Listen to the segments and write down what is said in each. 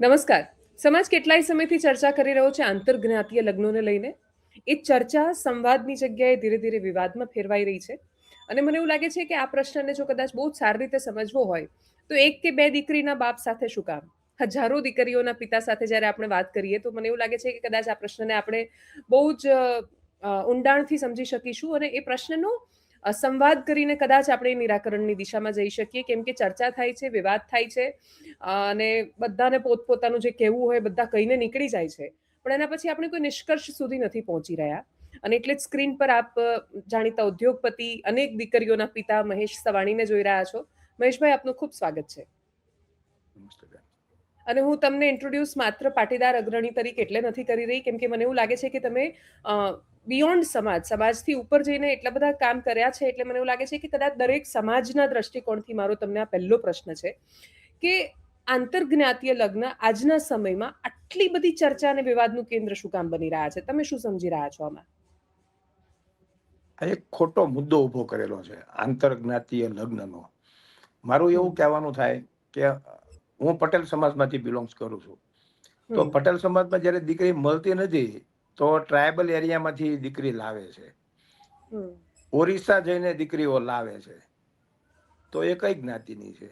નમસ્કાર. સમાજ કેટલાય સમયથી ચર્ચા કરી રહ્યો છે આંતરજ્ઞાતીય લગ્નોને લઈને. એ ચર્ચા સંવાદની જગ્યાએ ધીરે ધીરે વિવાદમાં ફેરવાઈ રહી છે. અને મને એવું લાગે છે કે આ પ્રશ્નને જો કદાચ બહુ સારી રીતે સમજવો હોય, તો એક કે બે દીકરીના બાપ સાથે શું કામ? હજારો દીકરીઓના પિતા સાથે જ્યારે આપણે વાત કરીએ, તો મને એવું લાગે છે કે કદાચ આ પ્રશ્નને આપણે બહુ જ ઊંડાણથી સમજી શકીશું અને એ પ્રશ્નનો સંવાદ કરીને કદાચ આપણે નિરાકરણની દિશામાં જઈ શકીએ. કેમ કે ચર્ચા થાય છે વિવાદ થાય છે અને બધાને પોતપોતાનું જે કહેવું હોય બધા કહીને નીકળી જાય છે. પણ એના પછી આપણે કોઈ નિષ્કર્ષ સુધી નથી પહોંચી રહ્યા. અને એટલે જ સ્ક્રીન પર આપ જાણીતા ઉદ્યોગપતિ અનેક દીકરીઓના પિતા મહેશ સવાણીને જોઈ રહ્યા છો. મહેશભાઈ આપનું ખૂબ સ્વાગત છે. અને હું તમને ઇન્ટ્રોડ્યુસ માત્ર પાટીદાર અગ્રણી તરીકે એટલે નથી કરી રહી. કેમ કે મને એવું લાગે છે કે તમે બિયોન્ડ સમાજ સમાજથી ઉપર જઈને એટલા બધા કામ કર્યા છે એટલે મને એવું લાગે છે કે કદાચ દરેક સમાજના દ્રષ્ટિકોણથી મારો તમને આ પહેલો પ્રશ્ન છે કે આંતરજ્ઞાતીય લગ્ન આજના સમયમાં આટલી બધી ચર્ચા અને વિવાદનું કેન્દ્ર શું કામ બની રહ્યા છે? તમે શું સમજી રહ્યા છો આમાં? આ એક ખોટો મુદ્દો ઊભો કરેલો છે આંતરજ્ઞાતીય લગ્નનો. મારું એવું કહેવાનું થાય કે હું પટેલ સમાજમાંથી બિલોંગ્સ કરું છું. તો પટેલ સમાજમાં જ્યારે દીકરી મળતી નથી તો ટ્રાયબલ એરિયામાંથી દીકરી લાવે છે. ઓરિસ્સા જઈને દીકરીઓ લાવે છે. તો એ કઈ જ્ઞાતિની છે?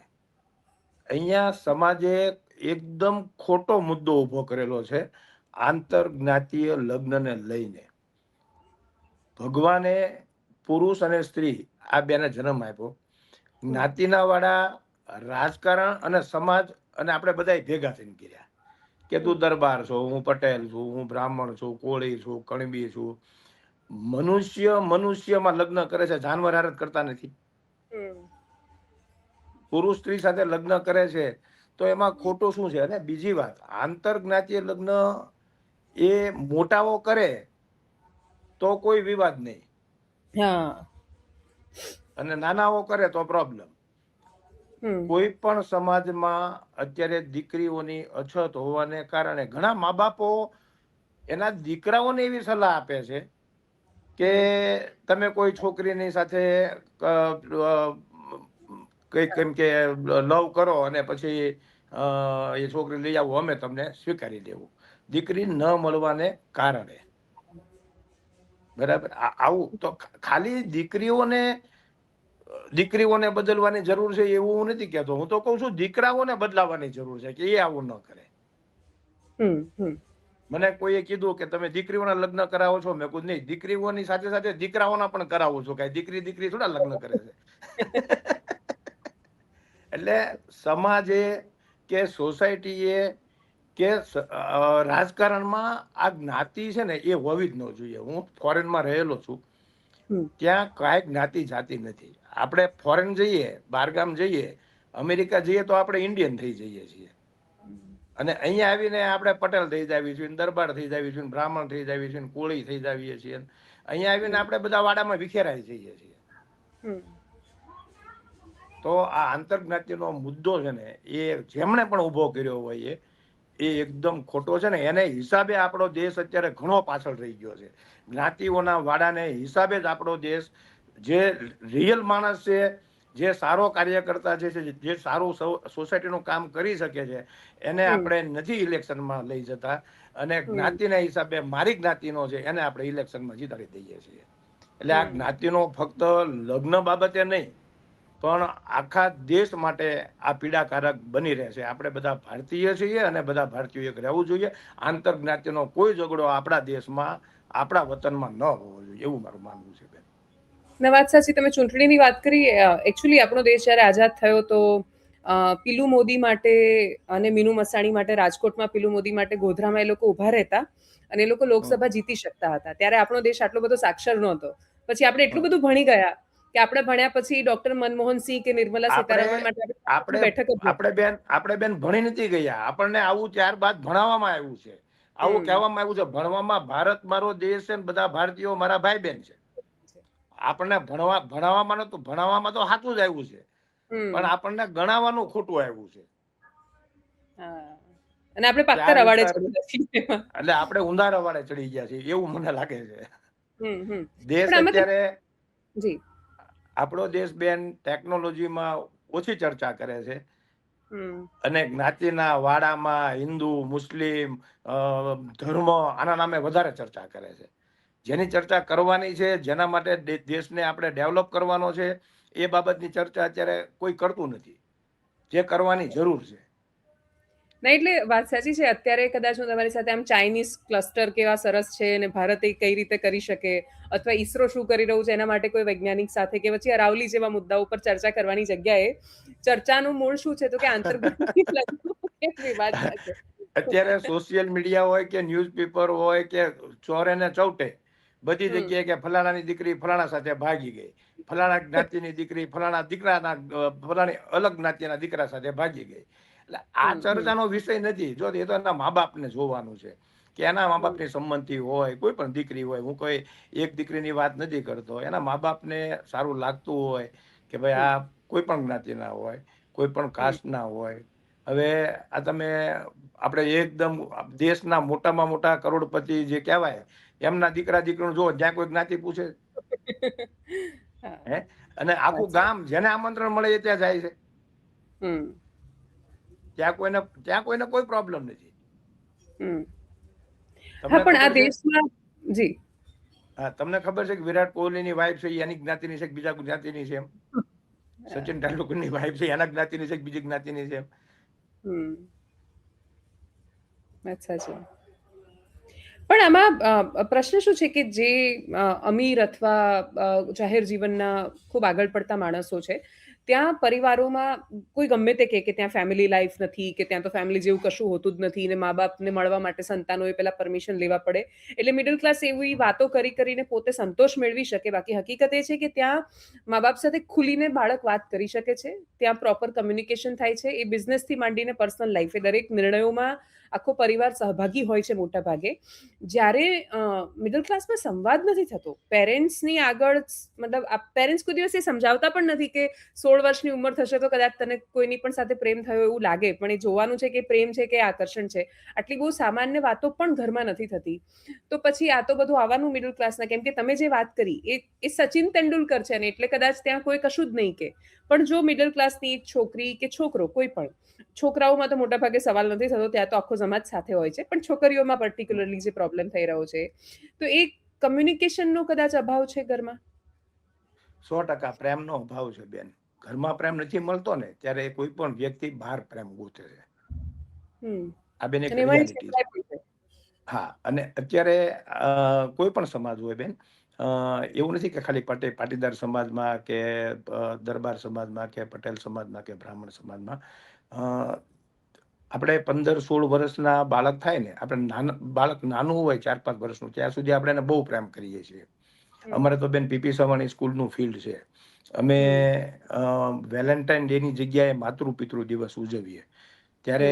અહીંયા સમાજે એકદમ ખોટો મુદ્દો ઊભો કરેલો છે આંતર જ્ઞાતિય લગ્નને લઈને. ભગવાને પુરુષ અને સ્ત્રી આ બેને જન્મ આપ્યો. જ્ઞાતિના વાળા રાજકારણ અને સમાજ અને આપણે બધા ભેગા થઈને કર્યા. કે તું દરબાર છો હું પટેલ છું હું બ્રાહ્મણ છું કોળી છું કણબી છું. મનુષ્ય મનુષ્યમાં લગ્ન કરે છે જાનવર હારત કરતા નથી. પુરુષ સ્ત્રી સાથે લગ્ન કરે છે તો એમાં ખોટું શું છે? અને બીજી વાત આંતરજ્ઞાતીય લગ્ન એ મોટાઓ કરે તો કોઈ વિવાદ નહીં. હા. અને નાનાઓ કરે તો પ્રોબ્લેમ કોઈ પણ સમાજમાં અત્યારે દીકરીઓની અછત હોવાને કારણે ઘણા મા બાપો એના દીકરાઓને એવી સલાહ આપે છે કે તમે કોઈ છોકરીની સાથે કંઈક કેમ કે લવ કરો અને પછી એ છોકરી લઈ આવો, અમે તમને સ્વીકારી દેવું. દીકરી ન મળવાને કારણે. બરાબર? આવું તો ખાલી દીકરીઓને દીકરીઓને બદલવાની જરૂર છે એવું હું નથી કહેતો. હું તો કહું છું દીકરાઓને બદલાવાની જરૂર છે કે એ આવું ન કરે. મને કોઈએ કીધું કે તમે દીકરીઓના લગ્ન કરાવો છો? મેં કીધું નહીં દીકરીઓની સાથે સાથે દીકરાઓના પણ કરાવો છો. કઈ દીકરી દીકરી થોડા લગ્ન કરે છે. એટલે સમાજે કે સોસાયટીએ કે રાજકારણમાં આ જ્ઞાતિ છે ને એ હોવી જ ન જોઈએ. હું ફોરેનમાં રહેલો છું. ત્યાં કાંઈ જ્ઞાતિ જાતિ નથી. આપણે ફોરેન જઈએ બહારગામ જઈએ અમેરિકા જઈએ તો આપણે ઇન્ડિયન થઈ જઈએ છીએ. અને અહીંયા આવીને આપણે પટેલ થઈ જાવી છીએ દરબાર થઈ જાવી છીએ બ્રાહ્મણ થઈ જાવી છીએ કોળી થઈ જાવીએ છીએ અહીંયા આવીને આપણે બધા વાડામાં વિખેરાઈ જઈએ છીએ. તો આ આંતરજ્ઞાતિનો મુદ્દો છે ને એ જેમણે પણ ઊભો કર્યો હોય એ એ એકદમ ખોટો છે ને એને હિસાબે આપણો દેશ અત્યારે ઘણો પાછળ રહી ગયો છે. જ્ઞાતિઓના વાડાને હિસાબે જ આપણો દેશ જે રિયલ માણસ છે જે સારો કાર્યકર્તા છે જે સારું સોસાયટીનું કામ કરી શકે છે એને આપણે નથી ઇલેક્શનમાં લઈ જતા અને જ્ઞાતિના હિસાબે મારી જ્ઞાતિનો છે એને આપણે ઇલેક્શનમાં જીતાડી દઈએ છીએ. એટલે આ. જ્ઞાતિનો ફક્ત લગ્ન બાબતે નહીં પણ આખા દેશ માટે આ પીડાકારક બની રહેશે આપણે બધા ભારતીય છીએ અને બધા ભારતીયો એક રહેવું જોઈએ. આંતર જ્ઞાતિનો કોઈ ઝઘડો આપણા દેશમાં આપણા વતનમાં ન હોવો જોઈએ એવું મારું માનવું છે ના વાત સાચી. તમે ચૂંટણીની વાત કરી એકચ્યુઅલી આપણો દેશ જ્યારે આઝાદ થયો તો પીલુ મોદી માટે અને મીનુ મસાણી માટે રાજકોટમાં પીલુ મોદી માટે ગોધરામાં એ લોકો ઊભા રહેતા અને એ લોકો લોકસભા જીતી શકતા હતા. ત્યારે આપણો દેશ આટલો બધો સાક્ષર નહોતો. પછી આપણે એટલું બધું ભણી ગયા કે આપણે ભણ્યા પછી ડોક્ટર મનમોહન સિંહ કે નિર્મલા સીતારામન માટે આપણે બેઠક આપણે બેન આપણે બેન ભણી નથી ગયા. આપણને આવું ત્યારબાદ ભણાવવામાં આવ્યું છે. આવું કહેવામાં આવ્યું છે ભણવામાં ભારત મારો દેશ છે બધા ભારતીયો મારા ભાઈ બેન છે. આપણને ભણવા ભણાવવામાં તો ભણાવવામાં તો સાચું જ આવ્યું છે. પણ આપણને ગણાવવાનું ખોટું આવ્યું છે. અને આપણે પાક્કા ત્યારે રવાડે વિચાર- ચડ્યા છીએ. એમાં. એટલે આપણે ઊંધા રવાડે ચડી ગયા છે એવું મને લાગે છે. દેશ અત્યારે જી. આપણો દેશ બેન ટેકનોલોજીમાં ઓછી ચર્ચા કરે છે. અને જ્ઞાતિના વાડામાં હિન્દુ મુસ્લિમ ધર્મ આના નામે વધારે ચર્ચા કરે છે. જેની ચર્ચા કરવાની છે જેના માટે દેશને આપણે ડેવલપ કરવાનો છે એ બાબતની ચર્ચા અત્યારે કોઈ કરતું નથી. જે કરવાની જરૂર છે. ના એટલે વાત સાચી છે. અત્યારે કદાચ હું તમારી સાથે આમ ચાઇનીઝ ક્લસ્ટર કેવા સરસ છે અને ભારત એ કઈ રીતે કરી શકે અથવા ઈસરો શું કરી રહ્યું છે એના માટે કોઈ વૈજ્ઞાનિક સાથે કે પછી અરાવલી જેવા મુદ્દાઓ પર ચર્ચા કરવાની જગ્યાએ ચર્ચાનું મૂળ શું છે તો કે આંતરગ્રંથિ વાત છે. અત્યારે સોશિયલ મીડિયા હોય કે ન્યૂઝપેપર હોય કે ચોરે ને ચૌટે બધી જગ્યાએ કે ફલાણાની દીકરી ફલાણા સાથે ભાગી ગઈ. ફલાણા જ્ઞાતિની દીકરી ફલાણા દીકરાના ફલાણી અલગ જ્ઞાતિના દીકરા સાથે ભાગી ગઈ. એટલે આ. ચર્ચાનો વિષય નથી. જો એ તો એના મા બાપને જોવાનું છે કે એના મા બાપની સંમતિ હોય કોઈ પણ દીકરી હોય હું કોઈ એક દીકરીની વાત નથી કરતો. એના મા બાપને સારું લાગતું હોય કે ભાઈ આ કોઈ પણ જ્ઞાતિના હોય કોઈ પણ કાસ્ટના હોય. હવે આ તમે આપણે એકદમ દેશના મોટામાં મોટા કરોડપતિ જે કહેવાય એમના દીકરા દીકરીનું જો જ્યાં કોઈ જ્ઞાતિ પૂછે. હે. અને આખું ગામ જેને આમંત્રણ મળે એ ત્યાં જાય છે. ત્યાં કોઈને ત્યાં કોઈને કોઈ પ્રોબ્લેમ નથી. પણ આ ખબર છે? દેશમાં જી. હા, તમને ખબર છે કે વિરાટ કોહલીની વાઈફ છે એની જ્ઞાતિની છે બીજા જ્ઞાતિની છે એમ? સચિન તેંડુલકરની વાઈફ છે એના જ્ઞાતિની છે બીજી જ્ઞાતિની છે એમ? અચ્છા છે પણ આમાં પ્રશ્ન શું છે કે જે અમીર અથવા જાહેર જીવનના ખૂબ આગળ પડતા માણસો છે, ત્યાં પરિવારોમાં કોઈ ગમે તે કે ત્યાં ફેમિલી લાઈફ નથી, કે ત્યાં તો ફેમિલી જેવું કશું હોતું જ નથી ને મા બાપને મળવા માટે સંતાનોએ પહેલાં પરમિશન લેવા પડે. એટલે મિડલ ક્લાસ એવી વાતો કરી કરીને પોતે સંતોષ મેળવી શકે. બાકી હકીકત એ છે કે ત્યાં મા બાપ સાથે ખુલીને બાળક વાત કરી શકે છે. ત્યાં પ્રોપર કમ્યુનિકેશન થાય છે. એ બિઝનેસથી માંડીને પર્સનલ લાઈફે દરેક નિર્ણયોમાં આખો પરિવાર સહભાગી હોય છે મોટા ભાગે, જ્યારે મિડલ ક્લાસમાં સંવાદ નથી થતો. પેરેન્ટ્સની આગળ મતલબ આ પેરેન્ટ્સ કોઈ દિવસ એ સમજાવતા પણ નથી કે સોળ વર્ષની ઉંમર થશે તો કદાચ તને કોઈની પણ સાથે પ્રેમ થયો એવું લાગે. પણ એ જોવાનું છે કે પ્રેમ છે કે આકર્ષણ છે. આટલી બહુ સામાન્ય વાતો પણ ઘરમાં નથી થતી. તો પછી આ તો બધું આવવાનું મિડલ ક્લાસના કેમ કે તમે જે વાત કરી એ એ સચિન તેંડુલકર છે ને, એટલે કદાચ ત્યાં કોઈ કશું જ નહીં કે. પણ જો મિડલ ક્લાસની છોકરી કે છોકરો કોઈ પણ, છોકરાઓમાં તો મોટા ભાગે સવાલ નથી થતો, ત્યાં તો આખો સમાજ સાથે હોય છે પણ છોકરીઓમાં પર્ટિક્યુલરલી જે પ્રોબ્લેમ થઈ રહ્યો છે. તો એ કમ્યુનિકેશનનો કદાચ અભાવ છે ઘરમાં? સો ટકા પ્રેમનો અભાવ છે બેન. ઘરમાં પ્રેમ નથી મળતો ને ત્યારે કોઈ પણ વ્યક્તિ બહાર પ્રેમ ગોતે છે. આ બેન. હા અને અત્યારે કોઈ પણ સમાજ હોય બેન એવું નથી કે ખાલી પટે પાટીદાર સમાજમાં કે દરબાર સમાજમાં કે પટેલ સમાજમાં કે બ્રાહ્મણ સમાજમાં આપણે પંદર સોળ વર્ષના બાળક થાય ને આપણે નાના બાળક નાનું હોય ચાર પાંચ વર્ષનું ત્યાં સુધી આપણે એને બહુ પ્રેમ કરીએ છીએ. અમારે તો બેન પીપી સવાણી સ્કૂલનું ફિલ્ડ છે. અમે વેલેન્ટાઇન ડેની જગ્યાએ માતૃ પિતૃ દિવસ ઉજવીએ. ત્યારે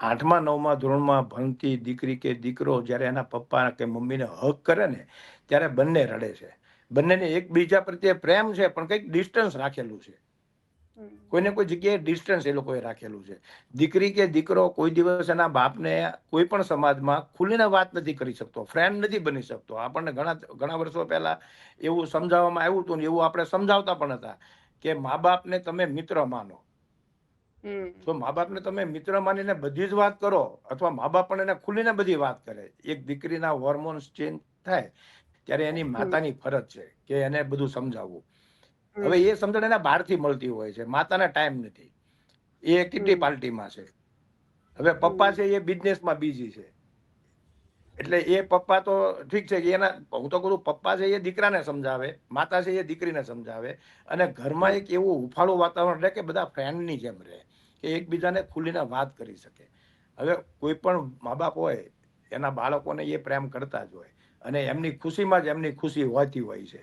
આઠમા નવમા ધોરણમાં ભણતી દીકરી કે દીકરો જ્યારે એના પપ્પા કે મમ્મીને હક કરે ને ત્યારે બંને રડે છે. બંનેને એકબીજા પ્રત્યે પ્રેમ છે પણ કંઈક ડિસ્ટન્સ રાખેલું છે. કોઈને કોઈ જગ્યાએ ડિસ્ટન્સ એ લોકોએ રાખેલું છે. દીકરી કે દીકરો કોઈ દિવસ એના બાપને કોઈ પણ સમાજમાં ખુલીને વાત નથી કરી શકતો ફ્રેન્ડ નથી બની શકતો. આપણને ઘણા ઘણા વર્ષો પહેલા એવું સમજાવવામાં આવ્યું હતું ને એવું આપણે સમજાવતા પણ હતા કે મા બાપને તમે મિત્ર માનો. તો મા બાપને તમે મિત્ર માનીને બધી જ વાત કરો અથવા મા બાપ પણ એને ખુલીને બધી વાત કરે એક દીકરીના હોર્મોન્સ ચેન્જ થાય ત્યારે એની માતાની ફરજ છે કે એને બધું સમજાવવું. હવે એ સમજણ એના બહારથી મળતી હોય છે માતાના ટાઈમ નથી. એ કિટી પાર્ટીમાં છે. હવે પપ્પા છે એ બિઝનેસમાં બીજી છે. એટલે એ પપ્પા તો ઠીક છે કે એના હું તો કહું પપ્પા છે એ દીકરાને સમજાવે માતા છે એ દીકરીને સમજાવે. અને ઘરમાં એક એવું હુફાળું વાતાવરણ રહે કે બધા ફ્રેન્ડની જેમ રહે કે એકબીજાને ખુલીને વાત કરી શકે. હવે કોઈ પણ મા બાપ હોય એના બાળકોને એ પ્રેમ કરતા જ હોય. અને એમની ખુશીમાં જ એમની ખુશી હોતી હોય છે.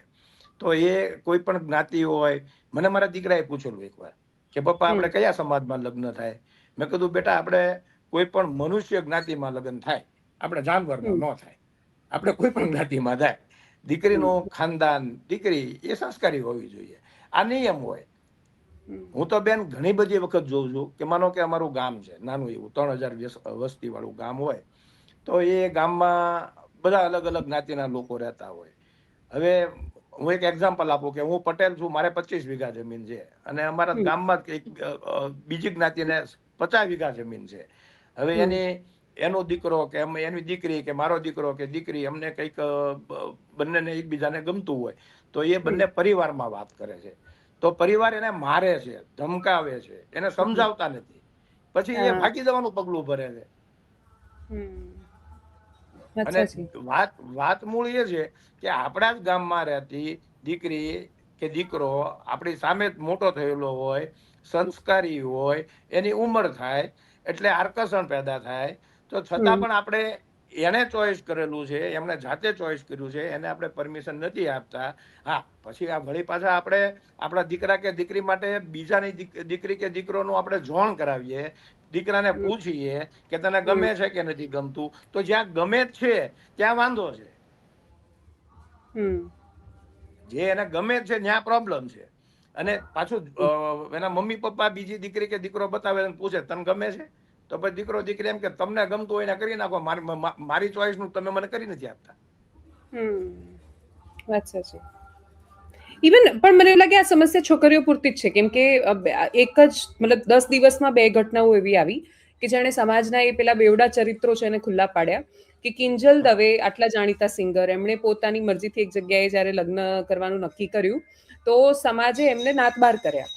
તો એ કોઈ પણ જ્ઞાતિ હોય મને મારા દીકરાએ પૂછેલું એકવાર કે પપ્પા આપણે કયા સમાજમાં લગ્ન થાય? મેં કીધું બેટા આપણે કોઈ પણ મનુષ્ય જ્ઞાતિમાં લગ્ન થાય આપણે જાનવરમાં ન થાય આપણે કોઈ પણ જ્ઞાતિમાં થાય દીકરીનું ખાનદાન દીકરી એ સંસ્કારી હોવી જોઈએ. આ નિયમ હોય. હું તો બેન ઘણી બધી વખત જોઉં છું કે માનો કે અમારું ગામ છે નાનું એવું ત્રણ હજાર વસ્તી વાળું ગામ હોય તો એ ગામમાં બધા અલગ અલગ જ્ઞાતિના લોકો રહેતા હોય. હવે હું એક એક્ઝામ્પલ આપું કે હું પટેલ છું મારે પચીસ વીઘા જમીન છે. અને અમારા ગામમાં એક બીજી જ્ઞાતિને પચાસ વીઘા જમીન છે. હવે એની એનો દીકરો કે એની દીકરી કે મારો દીકરો કે દીકરી અમને કંઈક બંનેને એકબીજાને ગમતું હોય તો એ બંને પરિવારમાં વાત કરે છે. તો પરિવાર એને મારે છે ધમકાવે છે એને સમજાવતા નથી. પછી એ. ભાગી જવાનું પગલું ભરે છે. અને વાત વાત મૂળ એ છે કે આપણા જ ગામમાં રહેતી દીકરી કે દીકરો આપણી સામે મોટો થયેલો હોય સંસ્કારી હોય એની ઉંમર થાય એટલે આકર્ષણ પેદા થાય. તો છતાં પણ આપણે એને ચોઈસ કરેલું છે એમને જાતે ચોઈસ કર્યું છે એને આપણે પરમિશન નથી આપતા. હા પછી આ વળી પાછા આપણે આપણા દીકરા કે દીકરી માટે બીજાની દીક- દીકરી કે દીકરોનું આપણે જોણ કરાવીએ દીકરાને પૂછીએ કે તને ગમે છે કે નથી ગમતું? તો જ્યાં ગમે છે ત્યાં વાંધો છે. જે એને ગમે છે ત્યાં પ્રોબ્લેમ છે. અને પાછું એના મમ્મી પપ્પા બીજી દીકરી કે દીકરો બતાવે પૂછે તને ગમે છે? તો પછી દીકરો દીકરી એમ કે તમને ગમતું હોય એને કરી નાખો. મારી મારી ચોઈસનું તમે મને કરી નથી આપતા. વાત સાચી. ઇવન પણ મને લાગે આ સમસ્યા છોકરીઓ પૂરતી જ છે. કેમ કે એક જ, મતલબ દસ દિવસમાં બે ઘટનાઓ એવી આવી કે જેણે સમાજના એ પેલા બેવડા ચરિત્રો છે એને ખુલ્લા પાડ્યા કે કિંજલ દવે આટલા જાણીતા સિંગર. એમણે પોતાની મરજીથી એક જગ્યાએ જ્યારે લગ્ન કરવાનું નક્કી કર્યું તો સમાજે એમને નાતબાર કર્યા.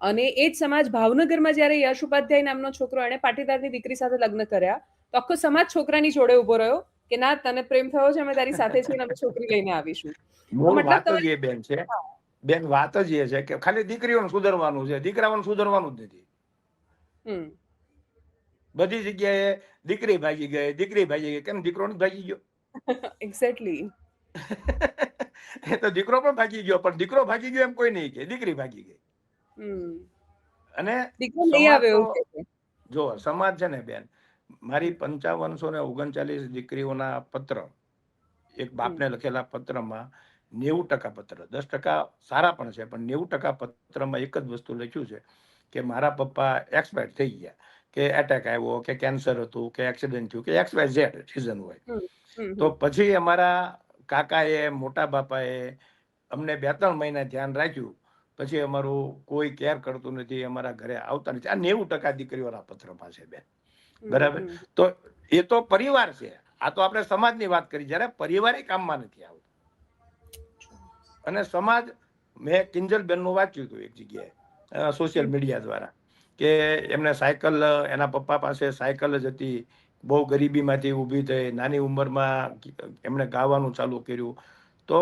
અને એ જ સમાજ ભાવનગરમાં જ્યારે યશ ઉપાધ્યાય નામનો છોકરો, એણે પાટીદારની દીકરી સાથે લગ્ન કર્યા તો આખો સમાજ છોકરાની જોડે ઊભો રહ્યો કે ના તને પ્રેમ થયો છે અમે તારી સાથે છીએ અમે છોકરી લઈને આવીશું. મતલબ એ બેન છે. બેન વાત જ એ છે કે ખાલી દીકરીઓને સુધરવાનું છે દીકરાઓને સુધરવાનું જ નથી. બધી જગ્યાએ દીકરી ભાગી ગઈ દીકરી ભાગી ગઈ કેમ દીકરો ભાગી ગયો? એક્ઝેક્ટલી એ તો દીકરો પણ ભાગી ગયો પણ દીકરો ભાગી ગયો એમ કોઈ નહીં કે દીકરી ભાગી ગઈ. હમ. અને. જો સમાજ છે ને બેન મારી પંચાવનસો ને ઓગણચાલીસ દીકરીઓના પત્ર એક બાપને લખેલા પત્રમાં નેવું ટકા પત્ર દસ ટકા સારા પણ છે પણ નેવું ટકા પત્રમાં એક જ વસ્તુ લખ્યું છે કે મારા પપ્પા એક્સપાયર થઈ ગયા કે એટેક આવ્યો કે કેન્સર હતું કે એક્સિડન્ટ થયું કે એક્સ વાય ઝેડ રીઝન હોય. તો પછી અમારા કાકાએ મોટા બાપાએ અમને બે ત્રણ મહિના ધ્યાન રાખ્યું પછી અમારું કોઈ કેર કરતું નથી અમારા ઘરે આવતા નથી. આ નેવું ટકા દીકરીઓના પત્રમાં છે બેન. બરાબર. તો એ તો પરિવાર છે. આ તો આપણે સમાજની વાત કરી. જ્યારે પરિવારે કામમાં નથી આવતો. અને સમાજ મેં કિંજલબેનનું વાંચ્યું હતું એક જગ્યાએ સોશિયલ મીડિયા દ્વારા કે એમને સાયકલ એના પપ્પા પાસે સાયકલ જ હતી. બહુ ગરીબીમાંથી ઊભી થઈ નાની ઉંમરમાં એમણે ગાવાનું ચાલુ કર્યું. તો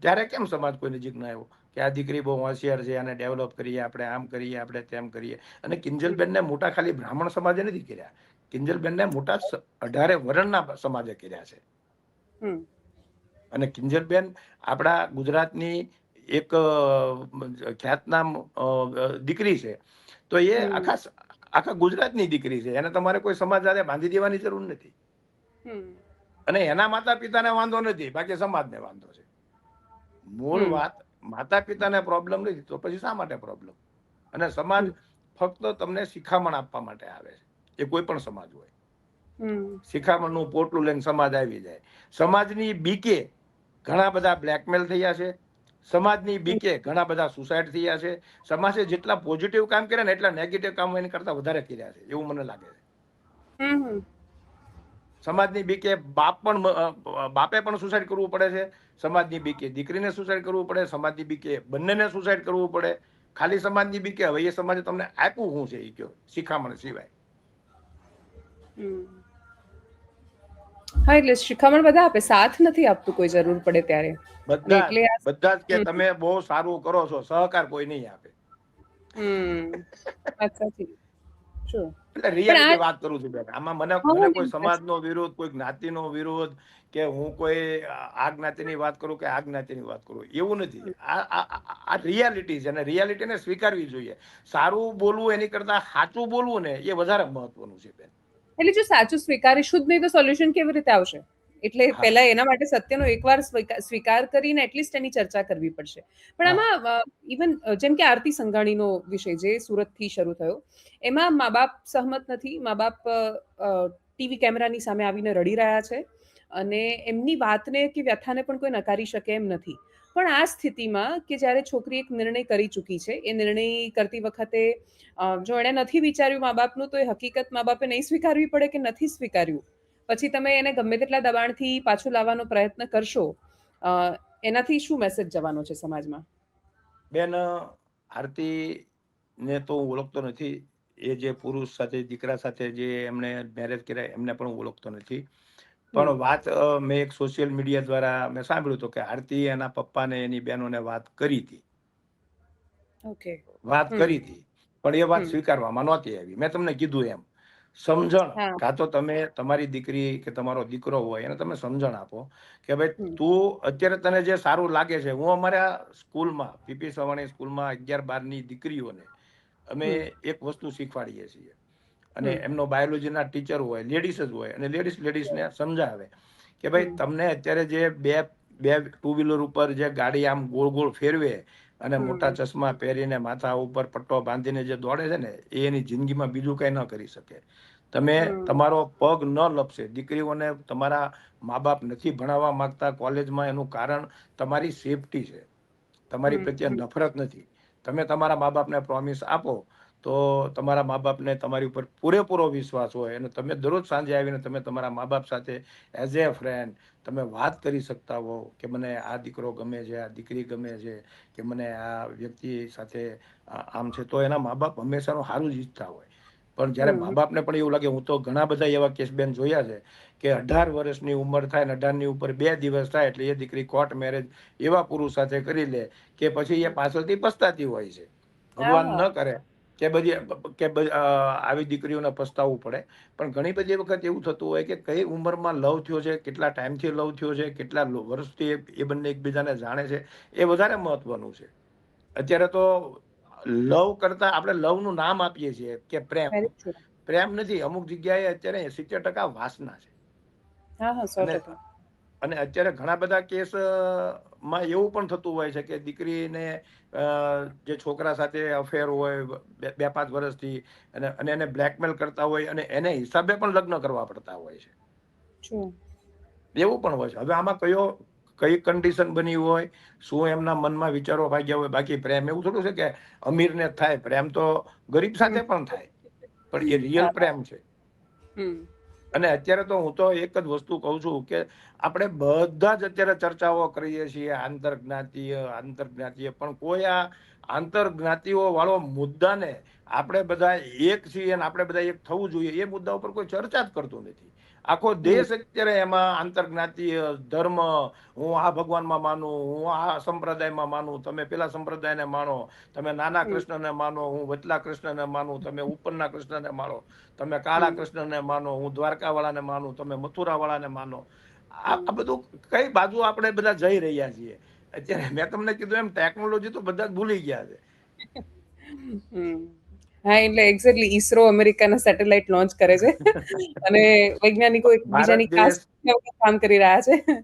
ત્યારે કેમ સમાજ કોઈ નજીક ના આવ્યો? કે આ દીકરી બહુ હોશિયાર છે આને ડેવલપ કરીએ આપણે આમ કરીએ આપણે તેમ કરીએ. અને કિંજલબેનને મોટા ખાલી બ્રાહ્મણ સમાજે નથી કર્યા. કિંજલબેનને મોટા અઢારે વર્ણના સમાજે કર્યા છે. અને કિંજલબેન આપણા ગુજરાતની એક ખ્યાતનામ દીકરી છે. તો એ. આખા આખા ગુજરાતની દીકરી છે. એને તમારે કોઈ સમાજ સાથે બાંધી દેવાની જરૂર નથી. અને એના માતા પિતાને વાંધો નથી બાકી સમાજને વાંધો છે. મૂળ વાત માતા પિતાને પ્રોબ્લેમ નથી તો પછી શા માટે પ્રોબ્લેમ અને સમાજ ફક્ત તમને શિખામણ આપવા માટે આવે છે એ કોઈ પણ સમાજ હોય. શિખામણનું પોટલું લઈને સમાજ આવી જાય. સમાજની બીકે ઘણા બધા બ્લેકમેલ થયા છે સમાજની બીકે ઘણા બધા સુસાઇડ થયા છે. સમાજે જેટલા પોઝિટિવ કામ કર્યા ને એટલા નેગેટિવ કામ એની કરતા વધારે કર્યા છે એવું મને લાગે છે. સમાજની બીકે બાપ પણ બાપે પણ સુસાઇડ કરવું પડે છે. સમાજની બીકે દીકરીને સુસાઇડ કરવું પડે. સમાજની બીકે બંનેને સુસાઇડ કરવું પડે. ખાલી સમાજની બીકે હવે એ સમાજે તમને આપ્યું શું છે એ કયો? શિખામણ સિવાય. હમ. હા એટલે શિખામણ બધા આપે. સાથ નથી આપતું કોઈ જરૂર પડે ત્યારે. બધા બધા જ કે તમે બહુ સારું કરો છો. સહકાર કોઈ નહીં આપે. હમ. વાત સાચી. Sure. એટલે રિયાલિટી વાત કરું છું બેન. આમાં મને મને હું કોઈ સમાજનો વિરોધ કોઈ જ્ઞાતિનો વિરોધ કે હું કોઈ આ જ્ઞાતિની વાત કરું કે આ જ્ઞાતિની વાત કરું એવું નથી. આ આ- આ- આ રિયાલિટી છે અને રિયાલિટીને સ્વીકારવી જોઈએ. સારું બોલવું એની કરતા સાચું બોલવું ને એ વધારે મહત્વનું છે બેન. એટલે જો સાચું સ્વીકારીશું જ નહીં તો સોલ્યુશન કેવી રીતે આવશે? એટલે. પહેલા એના માટે સત્યનો એકવાર સ્વીકા- સ્વીકાર કરીને એટલીસ્ટ એની ચર્ચા કરવી પડશે. પણ આમાં ઇવન જેમ કે આરતી સંઘાણીનો વિષય જે સુરતથી શરૂ થયો એમાં મા બાપ સહમત નથી. મા બાપ ટીવી કેમેરાની સામે આવીને રડી રહ્યા છે અને એમની વાતને કે વ્યથાને પણ કોઈ નકારી શકે એમ નથી. પણ આ સ્થિતિમાં કે જ્યારે છોકરી એક નિર્ણય કરી ચૂકી છે એ નિર્ણય કરતી વખતે જો એણે નથી વિચાર્યું મા બાપનું તો એ હકીકત મા બાપે નહીં સ્વીકારવી પડે કે નથી સ્વીકાર્યું? પછી તમે એને ગમે તેટલા દબાણથી પાછું લાવવાનો પ્રયત્ન કરશો એનાથી શું મેસેજ જવાનો છે સમાજમાં? બેન આરતી ને તો હું ઓળખતો નથી. એ જે પુરુષ સાથે દીકરા સાથે જે એમણે મેરેજ કર્યા એમને પણ હું ઓળખતો નથી. પણ વાત મેં એક સોશિયલ મીડિયા દ્વારા મેં સાંભળ્યું હતું કે આરતી એના પપ્પાને એની બહેનોને વાત કરી હતી. ઓકે વાત કરી હતી. પણ એ વાત સ્વીકારવામાં નહોતી આવી. મેં તમને કીધું એમ. સમજણ. કાં તો તમે તમારી દીકરી કે તમારો દીકરો હોય એને તમે સમજણ આપો કે ભાઈ તું અત્યારે તને જે સારું લાગે છે હું અમારા સ્કૂલમાં પીપી સવાણી સ્કૂલમાં અગિયાર બારની દીકરીઓને અમે એક વસ્તુ શીખવાડીએ છીએ. અને. એમનો બાયોલોજીના ટીચર હોય લેડીઝ જ હોય અને લેડીઝ લેડીઝને સમજાવે કે ભાઈ તમને અત્યારે જે બે બે ટુ વ્હીલર ઉપર જે ગાડી આમ ગોળ ગોળ ફેરવે અને મોટા ચશ્મા પહેરીને માથા ઉપર પટ્ટો બાંધીને જે દોડે છે ને એ એની જિંદગીમાં બીજું કઈ ન કરી શકે. તમે તમારો પગ ન લપસે. દીકરીઓને તમારા મા બાપ નથી ભણાવવા માંગતા કોલેજમાં એનું કારણ તમારી સેફટી છે. તમારી પ્રત્યે નફરત નથી. તમે તમારા મા બાપને પ્રોમિસ આપો તો તમારા મા બાપને તમારી ઉપર પૂરેપૂરો વિશ્વાસ હોય અને તમે દરરોજ સાંજે આવીને તમે તમારા મા બાપ સાથે એઝ એ ફ્રેન્ડ તમે વાત કરી શકતા હો કે મને આ દીકરો ગમે છે આ દીકરી ગમે છે કે મને આ વ્યક્તિ સાથે આમ છે તો એના મા બાપ હંમેશાનું સારું જ ઈચ્છતા હોય. પણ જ્યારે મા બાપને પણ એવું લાગે હું તો ઘણા બધા એવા કેસ બેન જોયા છે કે અઢાર વર્ષની ઉંમર થાય ને અઢારની ઉપર બે દિવસ થાય એટલે એ દીકરી કોર્ટ મેરેજ એવા પુરુષ સાથે કરી લે કે પછી એ પાછળથી પસ્તાતી હોય છે. ભગવાન ન કરે. કે બધી કે આવી દીકરીઓને પસ્તાવવું પડે. પણ ઘણી બધી વખત એવું થતું હોય કે કઈ ઉંમરમાં લવ થયો છે કેટલા ટાઈમથી લવ થયો છે કેટલા વર્ષથી એ- બંને એકબીજાને જાણે છે એ વધારે મહત્વનું છે. અત્યારે તો લવ કરતા આપણે લવનું નામ આપીએ છીએ કે પ્રેમ. પ્રેમ નથી અમુક જગ્યાએ અત્યારે સિત્તેર ટકા વાસના છે. અને અત્યારે ઘણા બધા કેસ માં એવું પણ થતું હોય છે કે દીકરીને જે છોકરા સાથે અફેર હોય બે પાંચ વર્ષથી અને અને એને બ્લેકમેલ કરતા હોય અને એને હિસાબે પણ લગ્ન કરવા પડતા હોય છે. એવું પણ હોય છે. હવે આમાં કયો કઈ કન્ડિશન બની હોય શું એમના મનમાં વિચારો ભાગ્યા હોય બાકી પ્રેમ એવું થોડું છે કે અમીરને થાય પ્રેમ તો ગરીબ સાથે પણ થાય પણ એ રિયલ પ્રેમ છે. હમ. અને અત્યારે તો હું તો એક જ વસ્તુ કહું છું કે આપણે બધા જ અત્યારે ચર્ચાઓ કરીએ છીએ, આંતરજ્ઞાતીય આંતરજ્ઞાતીય. પણ કોઈ આ આંતરજ્ઞાતિઓ વાળો મુદ્દાને આપણે બધા એક છીએ અને આપણે બધા એક થવું જોઈએ, એ મુદ્દા ઉપર કોઈ ચર્ચા જ કરતું નથી. આખો દેશ અત્યારે એમાં આંતરજ્ઞાતીય ધર્મ હું આ ભગવાનમાં માનું હું આ સંપ્રદાયમાં માનું તમે પેલા સંપ્રદાયને માનો તમે નાના કૃષ્ણને માનો હું વચલા કૃષ્ણને માનું તમે ઉપરના કૃષ્ણને માનો તમે કાળા કૃષ્ણને માનો હું દ્વારકાવાળાને માનું તમે મથુરાવાળાને માનો. આ બધું કઈ બાજુ આપણે બધા જઈ રહ્યા છીએ? અત્યારે મેં તમને કીધું એમ ટેકનોલોજી તો બધા જ ભૂલી ગયા છે. હા એટલે એક્ઝેક્ટલી ઈસરો અમેરિકાના સેટેલાઇટ લોન્ચ કરે છે. અને વૈજ્ઞાનિકો એકબીજાની ખાસ કામ કરી રહ્યા છે.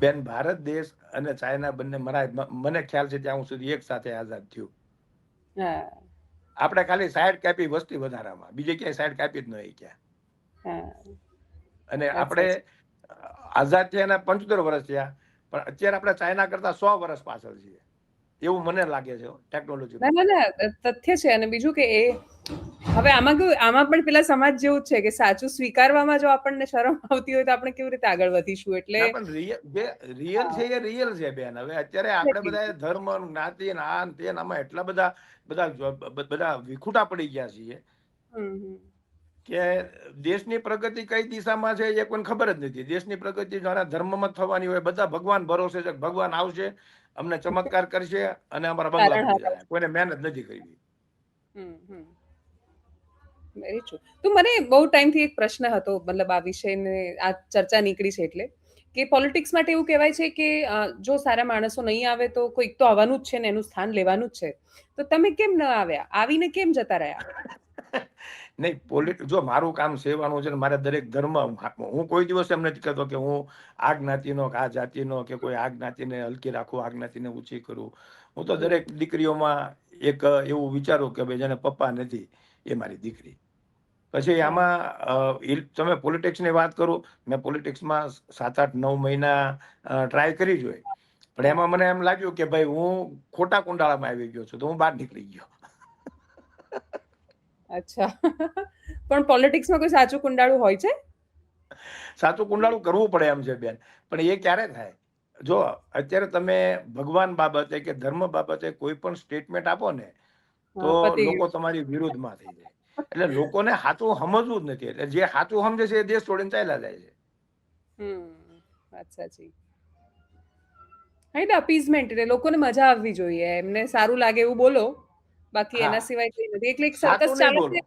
બેન ભારત દેશ અને ચાઇના બંને મરા મને ખ્યાલ છે ત્યાં સુધી એક સાથે આઝાદ થયું. હા. આપણે ખાલી સાઈડ કાપી વસ્તી વધારામાં બીજે ક્યાંય સાઈડ કાપી જ નહીં ક્યાં. અને આપણે આઝાદ થયાના પંચોતેર વર્ષ થયા. પણ અત્યારે આપણે ચાઇના કરતા સો વર્ષ પાછળ છીએ. એવું મને લાગે છે ટેકનોલોજી ના ના તથ્ય છે અને બીજું કે એ હવે આમાં કેવું આમાં પણ પેલા સમાજ જેવું જ છે કે સાચું સ્વીકારવામાં જો આપણને શરમ આવતી હોય તો આપણે કેવી રીતે આગળ વધીશું? એટલે રિયલ છે એ રિયલ છે બેન. હવે અત્યારે આપણે બધા ધર્મ જ્ઞાતિ આ તે આમાં એટલા બધા બધા બધા વિખુટા પડી ગયા છીએ. કે દેશની પ્રગતિ કઈ દિશામાં છે એ કોઈને ખબર જ નથી. દેશની પ્રગતિ જાણે ધર્મમાં થવાની હોય બધા ભગવાન ભરોસે છે ભગવાન આવશે. અમને ચમત્કાર કરશે અને અમારા બંગલા કોઈને મહેનત નથી કરવી. તો મને બહુ ટાઈમથી એક પ્રશ્ન હતો મતલબ આ વિષયને આ ચર્ચા નીકળી છે એટલે કે પોલિટિક્સ માટે એવું કહેવાય છે કે જો સારા માણસો નહીં આવે તો કોઈક તો આવવાનું જ છે ને એનું સ્થાન લેવાનું જ છે. તો તમે કેમ ન આવ્યા? આવીને કેમ જતા રહ્યા? નહીં પોલિટ જો મારું કામ સેવાનું છે ને મારે દરેક ધર્મ હું કોઈ દિવસ એમ નથી કહેતો કે હું આ જ્ઞાતિનો કે આ જાતિનો કે કોઈ આ જ્ઞાતિને હલકી રાખું આ જ્ઞાતિને ઊંચી કરું. હું તો દરેક દીકરીઓમાં એક એવું વિચારું કે ભાઈ જેને પપ્પા નથી એ મારી દીકરી. પછી આમાં તમે પોલિટિક્સની વાત કરો, મેં પોલિટિક્સમાં સાત આઠ નવ મહિના ટ્રાય કરી જોઈ. પણ એમાં મને એમ લાગ્યું કે ભાઈ હું ખોટા કુંડાળામાં આવી ગયો છું, તો હું બહાર નીકળી ગયો. અચ્છા. પણ પોલિટિક્સમાં કોઈ સાચું કુંડાળું હોય છે? સાચું કુંડાળું કરવું પડે એમ છે બેન. પણ એ ક્યારે થાય? જો અત્યારે તમે ભગવાન બાબતે કે ધર્મ બાબતે કોઈ પણ સ્ટેટમેન્ટ આપો ને તો લોકો તમારી વિરુદ્ધમાં થઈ જાય. એટલે લોકોને સાચું સમજવું જ નથી. એટલે જે સાચું સમજે છે એ દેશ છોડીને ચાલ્યા જાય છે. હમ વાત સાચી. એટલે અપીઝમેન્ટ એટલે લોકોને મજા આવવી જોઈએ. એમને સારું લાગે એવું બોલો. બાકી. એના સિવાય કઈ નથી. એટલે એક નહીં ચાલે. છે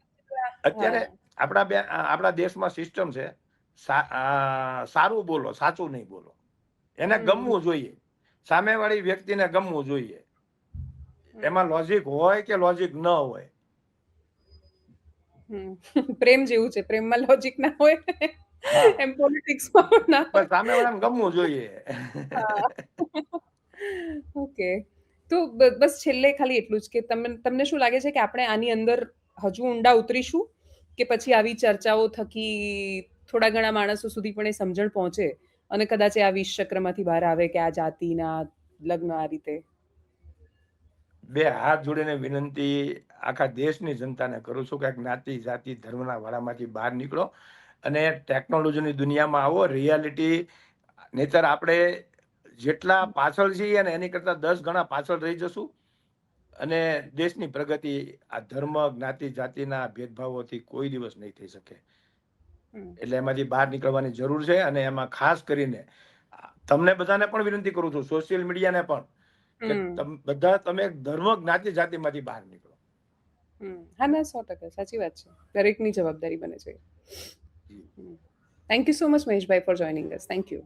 અત્યારે આપણા બે આપણા દેશમાં સિસ્ટમ છે સારું બોલો સાચું નહીં બોલો. એને ગમવું જોઈએ. સામેવાળી વ્યક્તિને ગમવું જોઈએ. એમાં લોજિક હોય કે લોજિક ન હોય? પ્રેમ જેવું છે. પ્રેમમાં લોજિક ના હોય. એમ પોલિટિક્સમાં પણ ના સામેવાળાને ગમવું જોઈએ. ઓકે તો બસ છેલ્લે ખાલી એટલું જ કે તમને તમને શું લાગે છે કે આપણે આની અંદર હજુ ઊંડા ઉતરીશું? કે પછી આવી ચર્ચાઓ થકી થોડા ઘણા માણસો સુધી પણ એ સમજણ પહોંચે? અને કદાચ આ વિશ ચક્રમાંથી બહાર આવે કે આ જાતિના લગ્ન, આ રીતે? બે હાથ જોડીને વિનંતી આખા દેશની જનતાને કરું છું કે જ્ઞાતિ, જાતિ, ધર્મના વાળામાંથી બહાર નીકળો અને ટેકનોલોજીની દુનિયામાં આવો, રિયાલિટી નહીતર આપણે જેટલા પાછળ છીએ ને એની કરતા દસ ગણા પાછળ રહી જશું. અને દેશની પ્રગતિ આ ધર્મ જ્ઞાતિ જાતિના ભેદભાવોથી કોઈ દિવસ નહીં થઈ શકે. એટલે એમાંથી બહાર નીકળવાની જરૂર છે અને એમાં ખાસ કરીને તમને બધાને પણ વિનંતી કરું છું સોશિયલ મીડિયાને પણ બધા તમે ધર્મ જ્ઞાતિ જાતિમાંથી બહાર નીકળો. હા ના સો ટકા. સાચી વાત છે. દરેકની જવાબદારી બને છે. Thank you so much Maheshbhai for joining us thank you